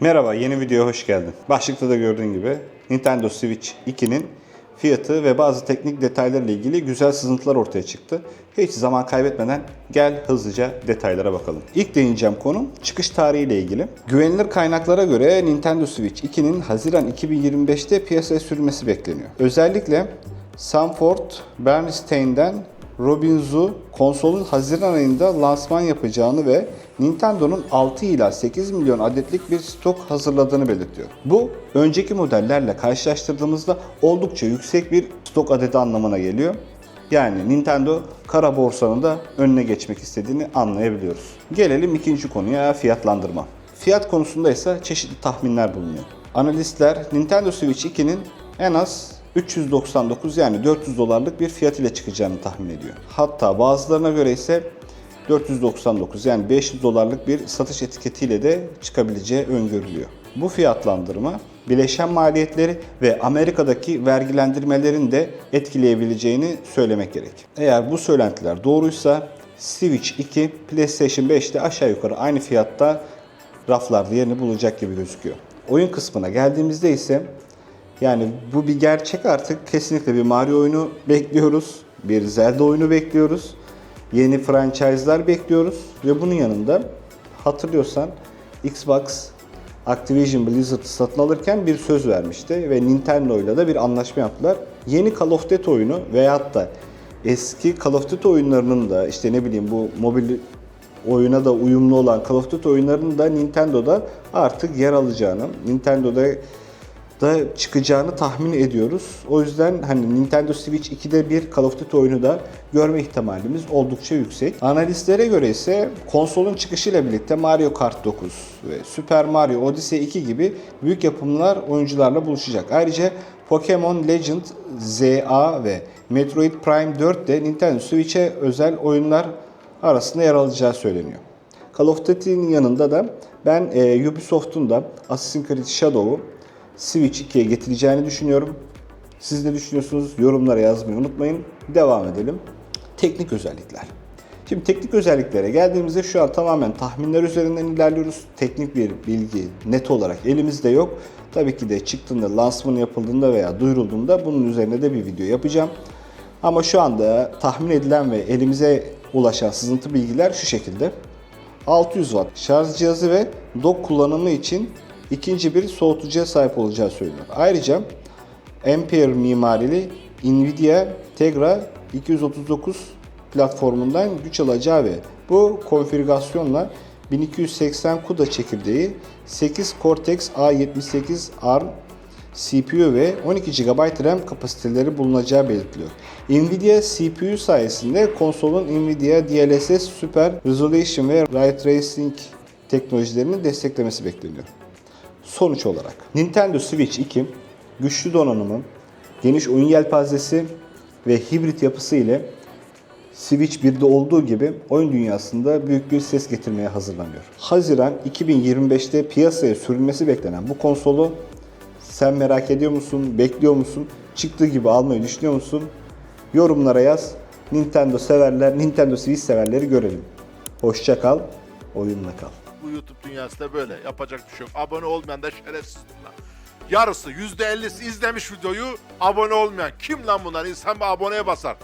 Merhaba, yeni videoya hoş geldin. Başlıkta da gördüğün gibi Nintendo Switch 2'nin fiyatı ve bazı teknik detaylarla ilgili güzel sızıntılar ortaya çıktı. Hiç zaman kaybetmeden gel hızlıca detaylara bakalım. İlk değineceğim konu çıkış tarihiyle ilgili. Güvenilir kaynaklara göre Nintendo Switch 2'nin Haziran 2025'te piyasaya sürülmesi bekleniyor. Özellikle Sanford Bernstein'den Robin Zhu konsolun Haziran ayında lansman yapacağını ve Nintendo'nun 6 ila 8 milyon adetlik bir stok hazırladığını belirtiyor. Bu önceki modellerle karşılaştırdığımızda oldukça yüksek bir stok adedi anlamına geliyor. Yani Nintendo kara borsanın da önüne geçmek istediğini anlayabiliyoruz. Gelelim ikinci konuya fiyatlandırma. Fiyat konusunda ise çeşitli tahminler bulunuyor. Analistler Nintendo Switch 2'nin en az 399 yani 400 dolarlık bir fiyat ile çıkacağını tahmin ediyor. Hatta bazılarına göre ise 499 yani 500 dolarlık bir satış etiketiyle de çıkabileceği öngörülüyor. Bu fiyatlandırma bileşen maliyetleri ve Amerika'daki vergilendirmelerin de etkileyebileceğini söylemek gerek. Eğer bu söylentiler doğruysa Switch 2 PlayStation 5'te aşağı yukarı aynı fiyatta raflarda yerini bulacak gibi gözüküyor. Oyun kısmına geldiğimizde ise yani bu bir gerçek artık. Kesinlikle bir Mario oyunu bekliyoruz. Bir Zelda oyunu bekliyoruz. Yeni franchise'lar bekliyoruz. Ve bunun yanında hatırlıyorsan Xbox Activision Blizzard'ı satın alırken bir söz vermişti ve Nintendo ile de bir anlaşma yaptılar. Yeni Call of Duty oyunu veyahut da eski Call of Duty oyunlarının da işte ne bileyim bu mobil oyuna da uyumlu olan Call of Duty oyunlarının da Nintendo'da artık yer alacağını, Nintendo'da da çıkacağını tahmin ediyoruz. O yüzden hani Nintendo Switch 2'de bir Call of Duty oyunu da görme ihtimalimiz oldukça yüksek. Analistlere göre ise konsolun çıkışıyla birlikte Mario Kart 9 ve Super Mario Odyssey 2 gibi büyük yapımlar oyuncularla buluşacak. Ayrıca Pokemon Legend ZA ve Metroid Prime 4 de Nintendo Switch'e özel oyunlar arasında yer alacağı söyleniyor. Call of Duty'nin yanında da ben e, Ubisoft'un da Assassin's Creed Shadow'u Switch 2'ye getireceğini düşünüyorum. Siz ne düşünüyorsunuz? Yorumlara yazmayı unutmayın. Devam edelim. Teknik özellikler. Şimdi teknik özelliklere geldiğimizde şu an tamamen tahminler üzerinden ilerliyoruz. Teknik bir bilgi net olarak elimizde yok. Tabii ki de çıktığında, lansmanı yapıldığında veya duyurulduğunda bunun üzerine de bir video yapacağım. Ama şu anda tahmin edilen ve elimize ulaşan sızıntı bilgiler şu şekilde. 600 Watt şarj cihazı ve dock kullanımı için ikinci bir soğutucuya sahip olacağı söyleniyor. Ayrıca Ampere mimarili Nvidia Tegra 239 platformundan güç alacağı ve bu konfigürasyonla 1280 CUDA çekirdeği, 8 Cortex A78 ARM CPU ve 12 GB RAM kapasiteleri bulunacağı belirtiliyor. Nvidia CPU sayesinde konsolun Nvidia DLSS Super Resolution ve Ray Tracing teknolojilerini desteklemesi bekleniyor. Sonuç olarak Nintendo Switch 2 güçlü donanımı, geniş oyun yelpazesi ve hibrit yapısı ile Switch 1'de olduğu gibi oyun dünyasında büyük bir ses getirmeye hazırlanıyor. Haziran 2025'te piyasaya sürülmesi beklenen bu konsolu sen merak ediyor musun, bekliyor musun, çıktığı gibi almayı düşünüyor musun? Yorumlara yaz. Nintendo severler, Nintendo Switch severleri görelim. Hoşça kal, oyunla kal. Bu YouTube dünyası da böyle. Yapacak bir şey yok. Abone olmayan da şerefsiz bunlar. Yarısı %50'si izlemiş videoyu abone olmayan. Kim lan bunlar? İnsan bir aboneye basar.